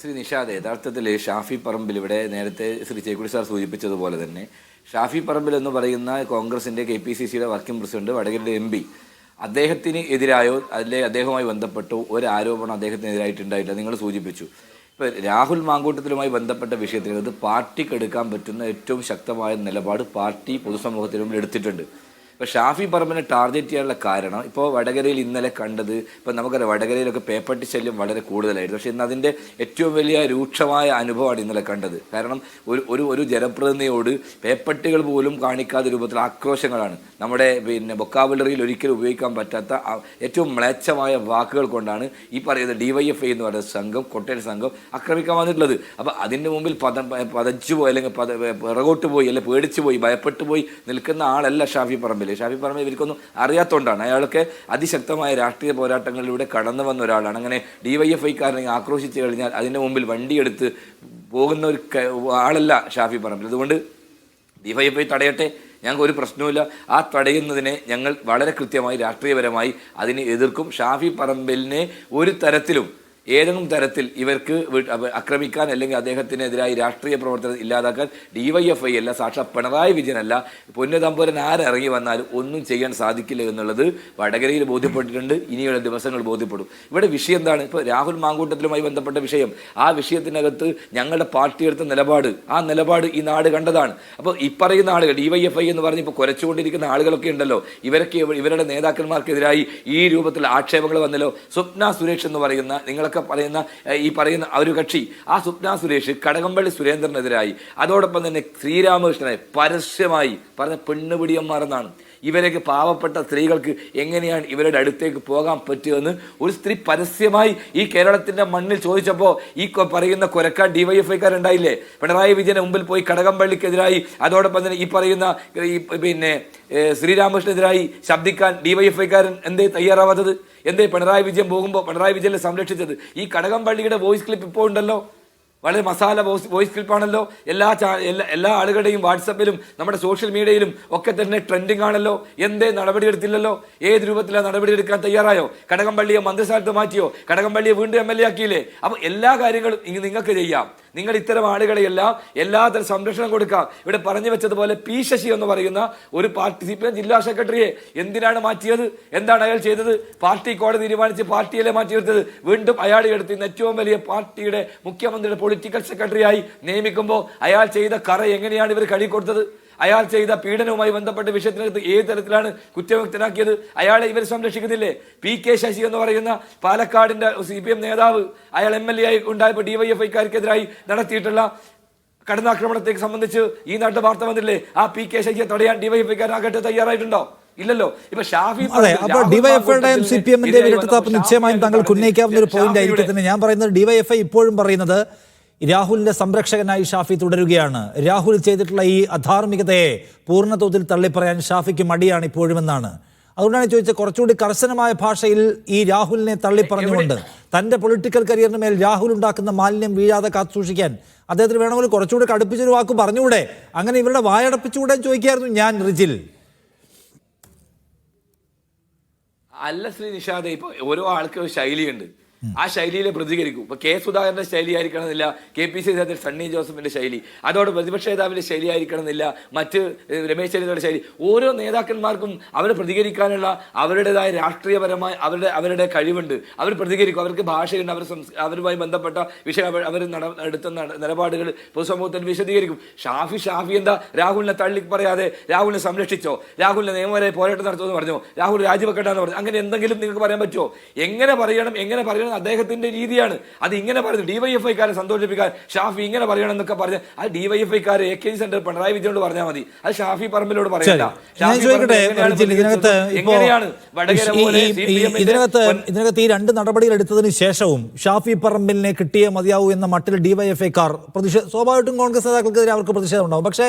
ശ്രീ നിഷാദ് യഥാർത്ഥത്തിൽ ഷാഫി പറമ്പിൽ ഇവിടെ നേരത്തെ ശ്രീ ചേക്കുടി സാർ സൂചിപ്പിച്ചതുപോലെ തന്നെ ഷാഫി പറമ്പിൽ എന്ന് പറയുന്ന കോൺഗ്രസിന്റെ കെ പി സി സിയുടെ വർക്കിംഗ് പ്രസിഡന്റ് വടകരയുടെ എം പി അദ്ദേഹത്തിന് എതിരായോ അല്ലെ അദ്ദേഹവുമായി ബന്ധപ്പെട്ടോ ഒരു ആരോപണം അദ്ദേഹത്തിനെതിരായിട്ടുണ്ടായില്ല നിങ്ങൾ സൂചിപ്പിച്ചു. ഇപ്പൊ രാഹുൽ മാങ്കൂട്ടത്തിലുമായി ബന്ധപ്പെട്ട വിഷയത്തിൽ അത് പാർട്ടിക്ക് എടുക്കാൻ പറ്റുന്ന ഏറ്റവും ശക്തമായ നിലപാട് പാർട്ടി പൊതുസമൂഹത്തിന് മുമ്പിൽ എടുത്തിട്ടുണ്ട്. ഇപ്പോൾ ഷാഫി പറമ്പിനെ ടാർഗറ്റ് ചെയ്യാനുള്ള കാരണം ഇപ്പോൾ വടകരയിൽ ഇന്നലെ കണ്ടത് ഇപ്പോൾ നമുക്കറിയാം വടകരയിലൊക്കെ പേപ്പട്ടി ശല്യം വളരെ കൂടുതലായിരുന്നു. പക്ഷേ ഇന്ന് അതിന്റെ ഏറ്റവും വലിയ രൂക്ഷമായ അനുഭവമാണ് ഇന്നലെ കണ്ടത്. കാരണം ഒരു ഒരു ഒരു ജനപ്രതിനിധിയോട് പേപ്പട്ടികൾ പോലും കാണിക്കാത്ത രൂപത്തിൽ ആക്രോശങ്ങളാണ്. നമ്മുടെ പിന്നെ ബൊക്കാബുലറിയിൽ ഒരിക്കലും ഉപയോഗിക്കാൻ പറ്റാത്ത ഏറ്റവും മ്ലേച്ഛമായ വാക്കുകൾ കൊണ്ടാണ് ഈ പറയുന്ന ഐ എന്ന് പറയുന്ന സംഘം കൊട്ടേൽ സംഘം ആക്രമിക്കാൻ വന്നിട്ടുള്ളത്. അപ്പോൾ അതിന്റെ മുമ്പിൽ പത പതച്ചു പോയി അല്ലെങ്കിൽ പിറകോട്ട് പോയി അല്ലെങ്കിൽ പേടിച്ചു പോയി ഭയപ്പെട്ടു പോയി നിൽക്കുന്ന ആളല്ല ഷാഫി പറമ്പിൽ. ഷാഫി പറമ്പിൽ ഇവർക്കൊന്നും അറിയാത്തതുകൊണ്ടാണ് അയാൾക്ക് അതിശക്തമായ രാഷ്ട്രീയ പോരാട്ടങ്ങളിലൂടെ കടന്നു വന്ന ഒരാളാണ്. അങ്ങനെ ഡി വൈ എഫ് ഐക്കാരനെ ആക്രോശിച്ചു കഴിഞ്ഞാൽ അതിന്റെ മുമ്പിൽ വണ്ടിയെടുത്ത് പോകുന്ന ഒരു ആളല്ല ഷാഫി പറമ്പിൽ അതുകൊണ്ട് ഡി വൈ എഫ് ഐ തടയട്ടെ. ഞങ്ങൾക്ക് ഒരു പ്രശ്നവുമില്ല. ആ തടയുന്നതിനെ ഞങ്ങൾ വളരെ കൃത്യമായി രാഷ്ട്രീയപരമായി അതിനെ എതിർക്കും. ഷാഫി പറമ്പലിനെ ഒരു തരത്തിലും ഏതെങ്കിലും തരത്തിൽ ഇവർക്ക് ആക്രമിക്കാൻ അല്ലെങ്കിൽ അദ്ദേഹത്തിനെതിരായി രാഷ്ട്രീയ പ്രവർത്തനം ഇല്ലാതാക്കാൻ ഡിവൈഎഫ്ഐ അല്ല സാക്ഷാത് പിണറായി വിജയനല്ല പൊന്നുതമ്പുരൻ ആരിറങ്ങി വന്നാലും ഒന്നും ചെയ്യാൻ സാധിക്കില്ല എന്നുള്ളത് വടകരയിൽ ബോധ്യപ്പെട്ടിട്ടുണ്ട്. ഇനിയുള്ള ദിവസങ്ങൾ ബോധ്യപ്പെടും. ഇവിടെ വിഷയം എന്താണ്? ഇപ്പോൾ രാഹുൽ മാങ്കൂട്ടത്തിലുമായി ബന്ധപ്പെട്ട വിഷയം. ആ വിഷയത്തിനകത്ത് ഞങ്ങളുടെ പാർട്ടി എടുത്ത നിലപാട് ആ നിലപാട് ഈ നാട് കണ്ടതാണ്. അപ്പോൾ ഈ പറയുന്ന ആളുകൾ ഡിവൈഎഫ്ഐ എന്ന് പറഞ്ഞ് ഇപ്പോൾ കുരച്ചുകൊണ്ടിരിക്കുന്ന ആളുകളൊക്കെ ഉണ്ടല്ലോ ഇവരൊക്കെ ഇവരുടെ നേതാക്കന്മാർക്കെതിരായി ഈ രൂപത്തിൽ ആക്ഷേപങ്ങൾ വന്നല്ലോ. സ്വപ്ന സുരേഷ് എന്ന് പറയുന്ന നിങ്ങളൊക്കെ പറയുന്ന ഈ പറയുന്ന ഒരു കക്ഷി ആ സ്വപ്ന സുരേഷ് കടകംപള്ളി സുരേന്ദ്രനെതിരായി. അതോടൊപ്പം തന്നെ ശ്രീരാമകൃഷ്ണനെ പരസ്യമായി പറഞ്ഞ പെണ്ണുപിടിയന്മാർ എന്നാണ് ഇവരൊക്കെ പാവപ്പെട്ട സ്ത്രീകൾക്ക് എങ്ങനെയാണ് ഇവരുടെ അടുത്തേക്ക് പോകാൻ പറ്റുമെന്ന് ഒരു സ്ത്രീ പരസ്യമായി ഈ കേരളത്തിന്റെ മണ്ണിൽ ചോദിച്ചപ്പോൾ ഈ പറയുന്ന കൊരക്കാൻ ഡിവൈഎഫ്ഐക്കാരുണ്ടായില്ലേ പിണറായി വിജയന് മുമ്പിൽ പോയി കടകംപള്ളിക്കെതിരായി. അതോടൊപ്പം തന്നെ ഈ പറയുന്ന ഈ പിന്നെ ശ്രീരാമകൃഷ്ണനെതിരായി ശബ്ദിക്കാൻ ഡിവൈഎഫ്ഐക്കാരൻ എന്തേ തയ്യാറാവാത്തത്? എന്തേ പിണറായി വിജയൻ പോകുമ്പോൾ പിണറായി വിജയനെ സംരക്ഷിച്ചത്? ഈ കടകം പള്ളിയുടെ വോയിസ് ക്ലിപ്പ് ഇപ്പോൾ ഉണ്ടല്ലോ? വളരെ മസാല വോയിസ് വോയിസ് ക്ലിപ്പാണല്ലോ എല്ലാ എല്ലാ എല്ലാ ആളുകളുടെയും വാട്സപ്പിലും നമ്മുടെ സോഷ്യൽ മീഡിയയിലും ഒക്കെ തന്നെ ട്രെൻഡിങ് ആണല്ലോ? എന്തേ നടപടിയെടുത്തില്ലല്ലോ? ഏത് രൂപത്തിലാണ് നടപടിയെടുക്കാൻ തയ്യാറായോ? കടകംപള്ളിയെ മന്ത്രിസ്ഥാനത്ത് മാറ്റിയോ? കടകംപള്ളിയെ വീണ്ടും എം എൽ എ ആക്കിയില്ലേ? അപ്പോൾ എല്ലാ കാര്യങ്ങളും ഇനി നിങ്ങൾക്ക് ചെയ്യാം. നിങ്ങൾ ഇത്തരം ആളുകളെയെല്ലാം എല്ലാത്തരം സംരക്ഷണം കൊടുക്കാം. ഇവിടെ പറഞ്ഞു വെച്ചതുപോലെ പി ശശി എന്ന് പറയുന്ന ഒരു പാർട്ടി സി പി എം ജില്ലാ സെക്രട്ടറിയെ എന്തിനാണ് മാറ്റിയത്? എന്താണ് അയാൾ ചെയ്തത്? പാർട്ടി കോടതി തീരുമാനിച്ച് പാർട്ടിയിലെ മാറ്റിയെടുത്തത്? വീണ്ടും അയാളെ എടുത്ത് ഏറ്റവും വലിയ പാർട്ടിയുടെ മുഖ്യമന്ത്രിയുടെ പൊളിറ്റിക്കൽ സെക്രട്ടറിയായി നിയമിക്കുമ്പോൾ അയാൾ ചെയ്ത കറ എങ്ങനെയാണ് ഇവർ കഴുകി കൊടുത്തത്? അയാൾ ചെയ്ത പീഡനവുമായി ബന്ധപ്പെട്ട വിഷയത്തിനകത്ത് ഏത് തരത്തിലാണ് കുറ്റവിമുക്തനാക്കിയത് അയാളെ ഇവർ സംരക്ഷിക്കുന്നില്ലേ? പി കെ ശശി എന്ന് പറയുന്ന പാലക്കാടിന്റെ സി പി എം നേതാവ് അയാൾ എം എൽ എ ആയി ഉണ്ടായപ്പോൾ ഡിവൈഎഫ്ഐക്കാർക്കെതിരായി നടത്തിയിട്ടുള്ള കടന്നാക്രമണത്തെ സംബന്ധിച്ച് ഈ നാട്ടിൽ വാർത്ത വന്നില്ലേ? ആ പി കെ ശശിയെ തടയാൻ ഡിവൈഎഫ്ഐക്കാരാകട്ടെ തയ്യാറായിട്ടുണ്ടോ? ഇല്ലല്ലോ. ഇപ്പൊ ഷാഫി അതെ രാഹുൽ ഡിവൈഎഫ്ഐയുടെയും സി പി എമ്മിന്റെയും ഇരട്ടത്താപ്പ് നിശ്ചയമായും താങ്കൾക്ക് ഉന്നയിക്കാവുന്ന ഒരു പോയിന്റ് ആയിരിക്കും തന്നെ ഞാൻ പറയുന്നത് ഡിവൈഎഫ്ഐ ഇപ്പോഴും പറയുന്നത് രാഹുലിന്റെ സംരക്ഷകനായി ഷാഫി തുടരുകയാണ്. രാഹുൽ ചെയ്തിട്ടുള്ള ഈ അധാർമികതയെ പൂർണതോതിൽ തള്ളിപ്പറയാൻ ഷാഫിക്ക് മടിയാണ് ഇപ്പോഴുമെന്നാണ്. അതുകൊണ്ടാണ് ചോദിച്ചത് കുറച്ചുകൂടി കർശനമായ ഭാഷയിൽ ഈ രാഹുലിനെ തള്ളിപ്പറഞ്ഞുകൊണ്ട് തന്റെ പൊളിറ്റിക്കൽ കരിയറിന് മേൽ രാഹുൽ ഉണ്ടാക്കുന്ന മാലിന്യം വീഴാതെ കാത്തു സൂക്ഷിക്കാൻ അദ്ദേഹത്തിന് വേണമെങ്കിൽ കുറച്ചുകൂടി കടുപ്പിച്ചൊരു വാക്ക് പറഞ്ഞുകൂടെ? അങ്ങനെ ഇവരുടെ വായടപ്പിച്ചുകൂടെ ചോദിക്കായിരുന്നു ഞാൻ റിജിൽ. അല്ല ശ്രീ നിഷാദ് ഇപ്പൊ ഓരോ ആൾക്കും ശൈലിയുണ്ട്. ആ ശൈലിയിൽ പ്രതികരിക്കും. ഇപ്പൊ കെ സുധാകരന്റെ ശൈലി ആയിരിക്കണമെന്നില്ല കെ പി സി അധ്യക്ഷൻ സണ്ണി ജോസഫിന്റെ ശൈലി അതോട് പ്രതിപക്ഷ നേതാവിന്റെ ശൈലി ആയിരിക്കണമെന്നില്ല മറ്റ് രമേശ് ചെന്നിത്തലയുടെ ശൈലി. ഓരോ നേതാക്കന്മാർക്കും അവർ പ്രതികരിക്കാനുള്ള അവരുടേതായ രാഷ്ട്രീയപരമായ അവരുടെ അവരുടെ കഴിവുണ്ട്. അവർ പ്രതികരിക്കും. അവർക്ക് ഭാഷയുണ്ട്. അവർ അവരുമായി ബന്ധപ്പെട്ട വിഷയം അവർ- അവർ നട എടുത്ത നിലപാടുകൾ പൊതുസമൂഹത്തിൽ വിശദീകരിക്കും. ഷാഫി ഷാഫി എന്താ? രാഹുലിനെ തള്ളി പറയാതെ രാഹുലിനെ സംരക്ഷിച്ചോ? രാഹുലിനെ നിയമപരമായി പോരാട്ടം നടത്തുമെന്ന് പറഞ്ഞോ? രാഹുൽ രാജിവെക്കട്ടെന്ന് പറഞ്ഞു? അങ്ങനെ എന്തെങ്കിലും നിങ്ങൾക്ക് പറയാൻ പറ്റുമോ എങ്ങനെ പറയണം? എങ്ങനെ പറയണം അദ്ദേഹത്തിന്റെ രീതിയാണ്. അത് ഇങ്ങനെ പറയുന്നത് ഡിവൈഎഫ്ഐക്കാരെ സന്തോഷിപ്പിക്കാൻ ഷാഫി ഇങ്ങനെ പറയണം എന്നൊക്കെ പറഞ്ഞ് അത് ഡിവൈഎഫ്ഐക്കാരെ A K G centre Pinarayi വിജയനോട് പറഞ്ഞാൽ മതി. അത് ഷാഫി പറമ്പിലോട് പറയണ്ട. ഇതിനകത്ത് ഇതിനകത്ത് ഈ രണ്ട് നടപടികൾ എടുത്തതിന് ശേഷവും ഷാഫി പറമ്പിലിനെ കിട്ടിയേ മതിയാവൂ എന്ന മട്ടിൽ ഡിവൈഎഫ്ഐക്കാർ പ്രതിഷേധ സ്വാഭാവികമായിട്ടും കോൺഗ്രസ് നേതാക്കൾക്കെതിരെ അവർക്ക് പ്രതിഷേധം ഉണ്ടാവും. പക്ഷേ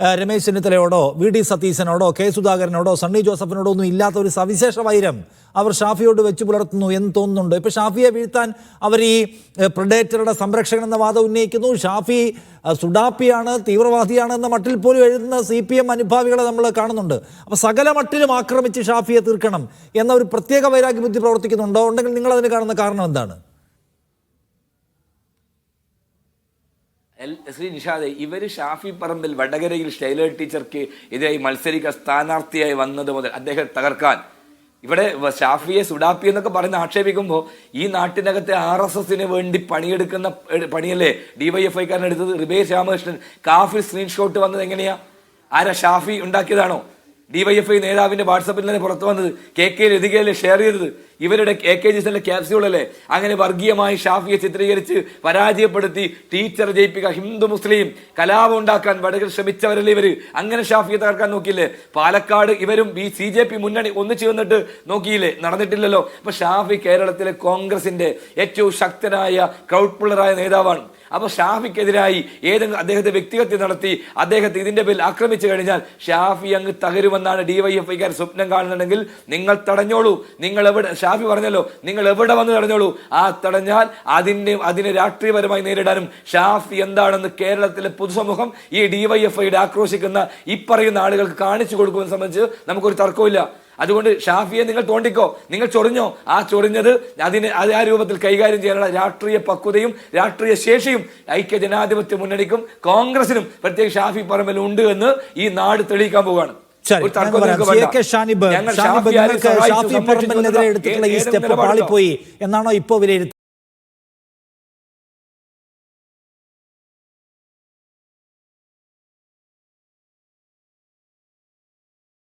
രമേശ് ചെന്നിത്തലയോടോ വി ഡി സതീശനോടോ കെ സുധാകരനോടോ സണ്ണി ജോസഫിനോടോ ഒന്നും ഇല്ലാത്ത ഒരു സവിശേഷ വൈരം അവർ ഷാഫിയോട് വെച്ച് പുലർത്തുന്നു എന്ന് തോന്നുന്നുണ്ട്. ഇപ്പോൾ ഷാഫിയെ വീഴ്ത്താൻ അവർ ഈ പ്രഡേറ്ററുടെ സംരക്ഷകൻ എന്ന വാദം ഉന്നയിക്കുന്നു. ഷാഫി സുഡാപ്പിയാണ് തീവ്രവാദിയാണ് എന്ന മട്ടിൽ പോലും എഴുതുന്ന സി പി എം അനുഭാവികളെ നമ്മൾ കാണുന്നുണ്ട്. അപ്പോൾ സകല മട്ടിലും ആക്രമിച്ച് ഷാഫിയെ തീർക്കണം എന്ന ഒരു പ്രത്യേക വൈരാഗ്യ ബുദ്ധി പ്രവർത്തിക്കുന്നുണ്ടോ? ഉണ്ടെങ്കിൽ നിങ്ങൾ അതിന് കാണുന്ന കാരണം എന്താണ്? ശ്രീ നിഷാദെ ഇവർ ഷാഫി പറമ്പിൽ വടകരയിൽ ഷൈല ടീച്ചർക്ക് എതിരായി മത്സരിക്കാൻ സ്ഥാനാർത്ഥിയായി വന്നത് മുതൽ അദ്ദേഹം തകർക്കാൻ. ഇവിടെ ഷാഫിയെ സുഡാപ്പി എന്നൊക്കെ പറഞ്ഞ് ആക്ഷേപിക്കുമ്പോൾ ഈ നാട്ടിനകത്തെ ആർ എസ് എസിന് വേണ്ടി പണിയെടുക്കുന്ന പണിയല്ലേ? ഡിവൈഎഫ് ഐക്കാരൻ എടുത്തത് റിബേ രാമകൃഷ്ണൻ കാഫിൽ സ്ക്രീൻഷോട്ട് വന്നത് എങ്ങനെയാ? ആരാ ഷാഫി ഉണ്ടാക്കിയതാണോ? ഡിവൈഎഫ്ഐ നേതാവിന്റെ വാട്സപ്പിൽ തന്നെ പുറത്തു വന്നത്? കെ കെ ലതികയല്ലേ ഷെയർ ചെയ്തത്. ഇവരുടെ കെ കെ ജിസിന്റെ ക്യാപ്സ്യൂൾ അല്ലേ? അങ്ങനെ വർഗീയമായി ഷാഫിയെ ചിത്രീകരിച്ച് പരാജയപ്പെടുത്തി ടീച്ചർ ജയിപ്പിക്കുക ഹിന്ദു മുസ്ലിം കലാപം ഉണ്ടാക്കാൻ വടകൾ ശ്രമിച്ചവരല്ലേ ഇവർ? അങ്ങനെ ഷാഫിയെ തകർക്കാൻ നോക്കിയില്ലേ? പാലക്കാട് ഇവരും ബി സി ജെ പി മുന്നണി ഒന്നിച്ചു വന്നിട്ട് നോക്കിയില്ലേ? നടന്നിട്ടില്ലല്ലോ. അപ്പൊ ഷാഫി കേരളത്തിലെ കോൺഗ്രസിന്റെ ഏറ്റവും ശക്തനായ ക്രൗഡ് പുള്ളറായ നേതാവാണ്. അപ്പൊ ഷാഫിക്കെതിരായി ഏതെങ്കിലും അദ്ദേഹത്തെ വ്യക്തിഹത്യ നടത്തി അദ്ദേഹത്തെ ഇതിന്റെ പേരിൽ ആക്രമിച്ചു കഴിഞ്ഞാൽ ഷാഫി അങ്ങ് തകരുമെന്നാണ് ഡിവൈഎഫ്ഐക്കാർ സ്വപ്നം കാണുന്നുണ്ടെങ്കിൽ നിങ്ങൾ തടഞ്ഞോളൂ. നിങ്ങൾ എവിടെ ഷാഫി പറഞ്ഞല്ലോ നിങ്ങൾ എവിടെ വന്ന് തടഞ്ഞോളൂ. ആ തടഞ്ഞാൽ അതിന്റെ അതിനെ രാഷ്ട്രീയപരമായി നേരിടാനും ഷാഫി എന്താണെന്ന് കേരളത്തിലെ പൊതുസമൂഹം ഈ ഡിവൈഎഫ്ഐയുടെ ആക്രോശിക്കുന്ന ഈ പറയുന്ന ആളുകൾക്ക് കാണിച്ചു കൊടുക്കുമെന്ന് സംബന്ധിച്ച് നമുക്കൊരു തർക്കമില്ല അതുകൊണ്ട് ഷാഫിയെ നിങ്ങൾ തോണ്ടിക്കോ. നിങ്ങൾ ചൊറിഞ്ഞോ. ആ ചൊറിഞ്ഞത് അതിന് അത് ആ രൂപത്തിൽ കൈകാര്യം ചെയ്യാനുള്ള രാഷ്ട്രീയ പക്വതയും രാഷ്ട്രീയ ശേഷിയും ഐക്യ ജനാധിപത്യ മുന്നണിക്കും കോൺഗ്രസിനും പ്രത്യേക ഷാഫി പറമ്പിൽ ഉണ്ട് എന്ന് ഈ നാട് തെളിയിക്കാൻ പോവുകയാണ്. ഷാനിബ് ഷാനിബ് ഷാഫി പറമ്പലിനെതിരെ എടുത്തിട്ടുള്ള ഈ സ്റ്റെപ്പ്? പാളിപ്പോയി എന്നാണോ ഇപ്പോ വിലയിരുത്തുന്നത്?